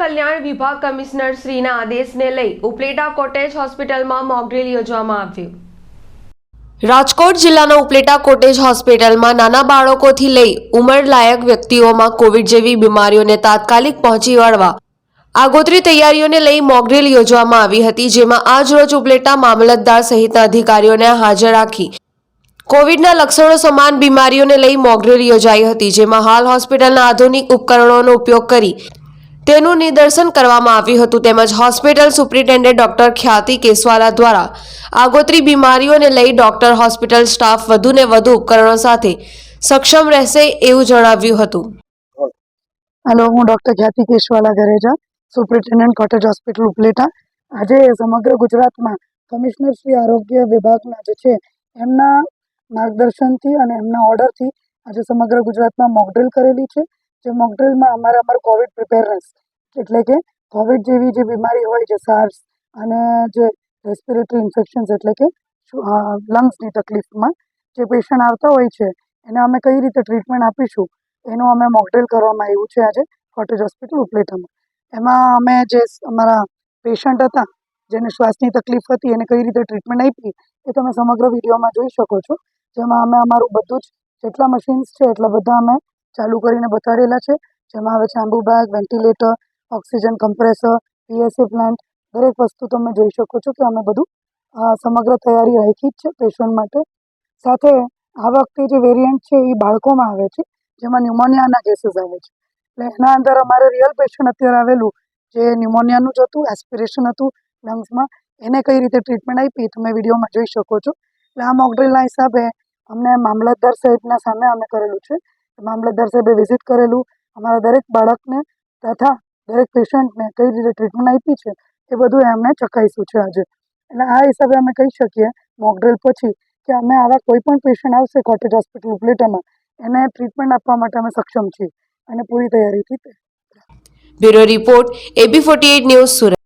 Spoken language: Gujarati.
કલ્યાણ વિભાગ કમિશનર શ્રીના આદેશને લઈ ઉપલેટા કોટેજ હોસ્પિટલમાં મોકડ્રીલ યોજવામાં આવ્યું. રાજકોટ જિલ્લાના ઉપલેટા કોટેજ હોસ્પિટલમાં નાના બાળકોથી લઈ ઉંમરલાયક વ્યક્તિઓમાં કોવિડ જેવી બીમારીઓને તાત્કાલિક પહોંચી વળવા આગોતરી તૈયારીઓને લઈ મોકડ્રીલ યોજવામાં આવી હતી, જેમાં આજ રોજ ઉપલેટા મામલતદાર સહિતના અધિકારીઓને હાજર રાખી કોવિડના લક્ષણો સમાન બીમારીઓને લઈ મોકડ્રીલ યોજાઈ હતી, જેમાં હાલ હોસ્પિટલના આધુનિક ઉપકરણોનો ઉપયોગ કરી તેનું નિદર્શન કરવામાં આવ્યું હતું. તેમજ હોસ્પિટલ સુપ્રિન્ટેન્ડન્ટ ડોક્ટર ખ્યાતિ કેસવાલા દ્વારા આગોતરી બીમારીઓને લઈ ડોક્ટર હોસ્પિટલ સ્ટાફ વધુને વધુ ઉપકરણો સાથે સક્ષમ રહેશે એવું જણાવ્યું હતું. હેલો, હું doctor Khyati Keshwala Gareja, superintendent cottage hospital Upleta. આજે સમગ્ર ગુજરાતમાં કમિશનર શ્રી આરોગ્ય વિભાગના જે છે, એમના માર્ગદર્શનથી અને એમના ઓર્ડરથી આજે સમગ્ર ગુજરાતમાં મોકડ્રિલ કરેલી છે. જે મોકડ્રીલમાં અમારે અમારું કોવિડ પ્રિપેરનેસ એટલે કે કોવિડ જેવી જે બીમારી હોય છે સાર્સ અને જે રેસ્પિરેટરી ઇન્ફેક્શન્સ એટલે કે લંગ્સની તકલીફમાં જે પેશન્ટ આવતા હોય છે, એને અમે કઈ રીતે ટ્રીટમેન્ટ આપીશું, એનું અમે મોકડ્રીલ કરવામાં આવ્યું છે આજે કોટેજ હોસ્પિટલ ઉપલેટામાં. એમાં અમે જે અમારા પેશન્ટ હતા, જેને શ્વાસની તકલીફ હતી, એને કઈ રીતે ટ્રીટમેન્ટ આપી, એ તમે સમગ્ર વિડીયોમાં જોઈ શકો છો. જેમાં અમે અમારું બધું જ, જેટલા મશીન્સ છે, એટલા બધા અમે ચાલુ કરીને બતાડેલા છે, જેમાં આવે છે Ambu bag ventilator oxygen compressor PSA plant દરેક વસ્તુ તમે જોઈ શકો છો કે અમે બધું સમગ્ર તૈયારી રાખી જ છે પેશન્ટ માટે. સાથે આ વખતે જે વેરિયન્ટ છે એ બાળકોમાં આવે છે, જેમાં ન્યુમોનિયાના કેસીસ આવે છે. એટલે એના અંદર અમારે રિયલ પેશન્ટ અત્યારે આવેલું, જે ન્યુમોનિયાનું જ હતું એસ્પિરેશન હતું લંગ્સમાં એને કઈ રીતે ટ્રીટમેન્ટ આપી તમે વિડીયોમાં જોઈ શકો છો. એટલે આ મોકડ્રીલના હિસાબે અમને મામલતદાર સાહેબના સામે અમે કરેલું છે. મામલતદાર સાહેબે વિઝિટ કરેલું. અમારા દરેક બાળકને તથા દરેક પેશન્ટને કઈ રીતે ટ્રીટમેન્ટ આપી છે એ બધું એમને ચકાઈશું છે આજે. એટલે આ હિસાબે અમે કહી શકીએ મોકડ્રીલ પછી કે અમે આવા કોઈ પણ પેશન્ટ આવશે કોટેજ હોસ્પિટલ ઉપલેટામાં, એને ટ્રીટમેન્ટ આપવા માટે અમે સક્ષમ છીએ અને પૂરી તૈયારીથી bureau report, A B forty news Surat.